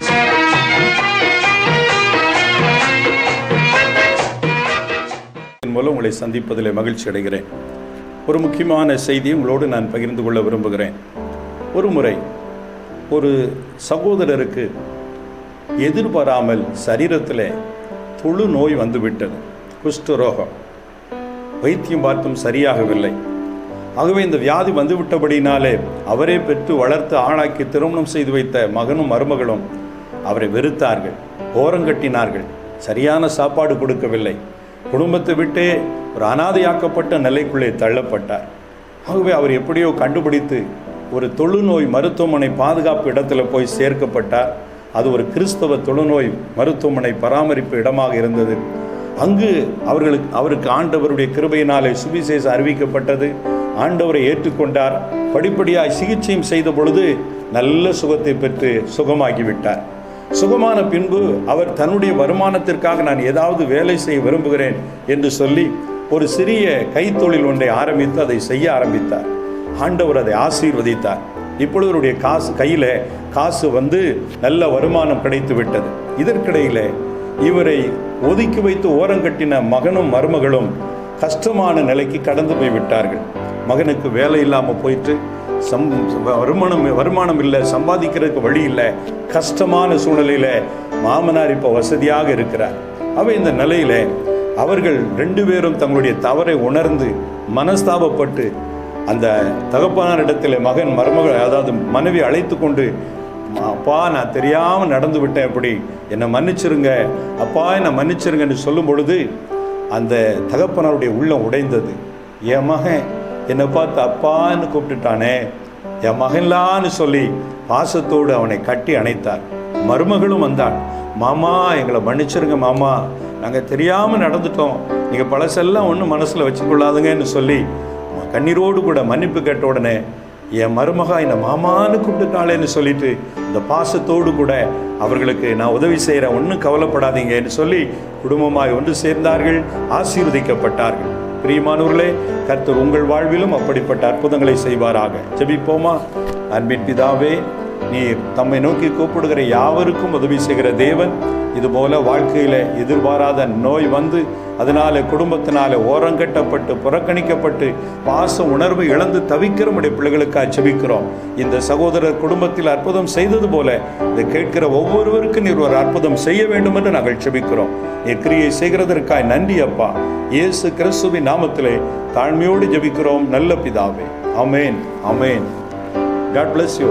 இதன் மூலம் உங்களை சந்திப்பதில் மகிழ்ச்சி அடைகிறேன். ஒரு முக்கியமான செய்தி உங்களோடு நான் பகிர்ந்து கொள்ள விரும்புகிறேன். ஒரு முறை ஒரு சகோதரருக்கு எதிர்பாராமல் சரீரத்தில் தொழு நோய் வந்துவிட்டது. குஷ்டரோகம் வைத்தியம் பார்த்தும் சரியாகவில்லை. ஆகவே இந்த வியாதி வந்துவிட்டபடினாலே அவரே பெற்று வளர்த்து ஆளாக்கி திருமணம் செய்து வைத்த மகனும் மருமகளும் அவரை வெறுத்தார்கள் ஓரங்கட்டினார்கள் சரியான சாப்பாடு கொடுக்கவில்லை. குடும்பத்தை விட்டே ஒரு அனாதையாக்கப்பட்ட நிலைக்குள்ளே தள்ளப்பட்டார். ஆகவே அவர் எப்படியோ கண்டுபிடித்து ஒரு தொழுநோய் மருத்துவமனை பாதுகாப்பு இடத்துல போய் சேர்க்கப்பட்டார். அது ஒரு கிறிஸ்தவ தொழுநோய் மருத்துவமனை பராமரிப்பு இடமாக இருந்தது. அங்கு அவர்களுக்கு அவருக்கு ஆண்டவருடைய கிருபையினாலே சுவிசேஷம் அறிவிக்கப்பட்டது. ஆண்டவரை ஏற்றுக்கொண்டார். படிப்படியாய் சிகிச்சையும் செய்த பொழுது நல்ல சுகத்தை பெற்று சுகமாகிவிட்டார். சுகமான பின்பு அவர் தன்னுடைய வருமானத்திற்காக நான் ஏதாவது வேலை செய்ய விரும்புகிறேன் என்று சொல்லி ஒரு சிறிய கைத்தொழில் ஒன்றை ஆரம்பித்து அதை செய்ய ஆரம்பித்தார். ஆண்டவர் அதை ஆசீர்வதித்தார். இப்பொழுது அவருடைய காசு கையில் காசு வந்து நல்ல வருமானம் கிடைத்து விட்டது இதற்கிடையில் இவரை ஒதுக்கி வைத்து ஓரங்கட்டின மகனும் மருமகளும் கஷ்டமான நிலைக்கு கடந்து போய் விட்டார்கள் மகனுக்கு வேலை இல்லாமல் போயிட்டு சம் வருமானம் வருமானம் இல்லை சம்பாதிக்கிறதுக்கு வழி இல்லை கஷ்டமான சூழ்நிலையில் மாமனார் இப்போ வசதியாக இருக்கிறார். அவ இந்த நிலையில அவர்கள் ரெண்டு பேரும் தங்களுடைய தவறை உணர்ந்து மனஸ்தாபப்பட்டு அந்த தகப்பனாரிடத்தில் மகன் மருமகள் அதாவது மனைவி அழைத்து கொண்டு அப்பா நான் தெரியாமல் நடந்து விட்டேன் அப்படி. என்னை மன்னிச்சிருங்க. அப்பா என்னை மன்னிச்சிருங்கன்னு சொல்லும் பொழுது அந்த தகப்பனாருடைய உள்ளம் உடைந்தது. என் மகன் என்னை பார்த்து அப்பான்னு கூப்பிட்டுட்டானே. என் மகன்லான்னு சொல்லி பாசத்தோடு அவனை கட்டி அணைத்தார். மருமகளும் வந்தாள். மாமா எங்களை மன்னிச்சிருங்க மாமா. நாங்கள் தெரியாமல் நடந்துட்டோம். நீங்கள் பழசெல்லாம் ஒன்றும் மனசில் வச்சுக்கொள்ளாதுங்கன்னு சொல்லி கண்ணீரோடு கூட மன்னிப்பு கேட்ட உடனே என் மருமகா என்னை மாமான்னு கூப்பிட்டுட்டாளேன்னு சொல்லிட்டு இந்த பாசத்தோடு கூட அவர்களுக்கு நான் உதவி செய்கிறேன் ஒன்றும் கவலைப்படாதீங்கன்னு சொல்லி குடும்பமாய் ஒன்று சேர்ந்தார்கள் ஆசீர்வதிக்கப்பட்டார்கள். பிரியமானவர்களே கர்த்தர் உங்கள் வாழ்விலும் அப்படிப்பட்ட அற்புதங்களை செய்வாராக. ஜெபிப்போமா? அன்பின் பிதாவே நீர் தம்மை நோக்கி கூப்பிடுகிற யாவருக்கும் உதவி செய்கிற தேவன் இதுபோல வாழ்க்கையில் எதிர்பாராத நோய் வந்து அதனால குடும்பத்தினால ஓரங்கட்டப்பட்டு புறக்கணிக்கப்பட்டு பாச உணர்வு இழந்து தவிக்கிற உடைய பிள்ளைகளுக்காக செபிக்கிறோம் இந்த சகோதரர் குடும்பத்தில் அற்புதம் செய்தது போல இதை கேட்கிற ஒவ்வொருவருக்கும் நீர் ஒரு அற்புதம் செய்ய வேண்டும் என்று நாங்கள் செபிக்கிறோம் எக்ரியை கிரியை செய்கிறதற்காய் நன்றி அப்பா. இயேசு கிறிஸ்துவின் நாமத்திலே தாழ்மையோடு ஜபிக்கிறோம். நல்ல பிதாவே. Amen amen God bless you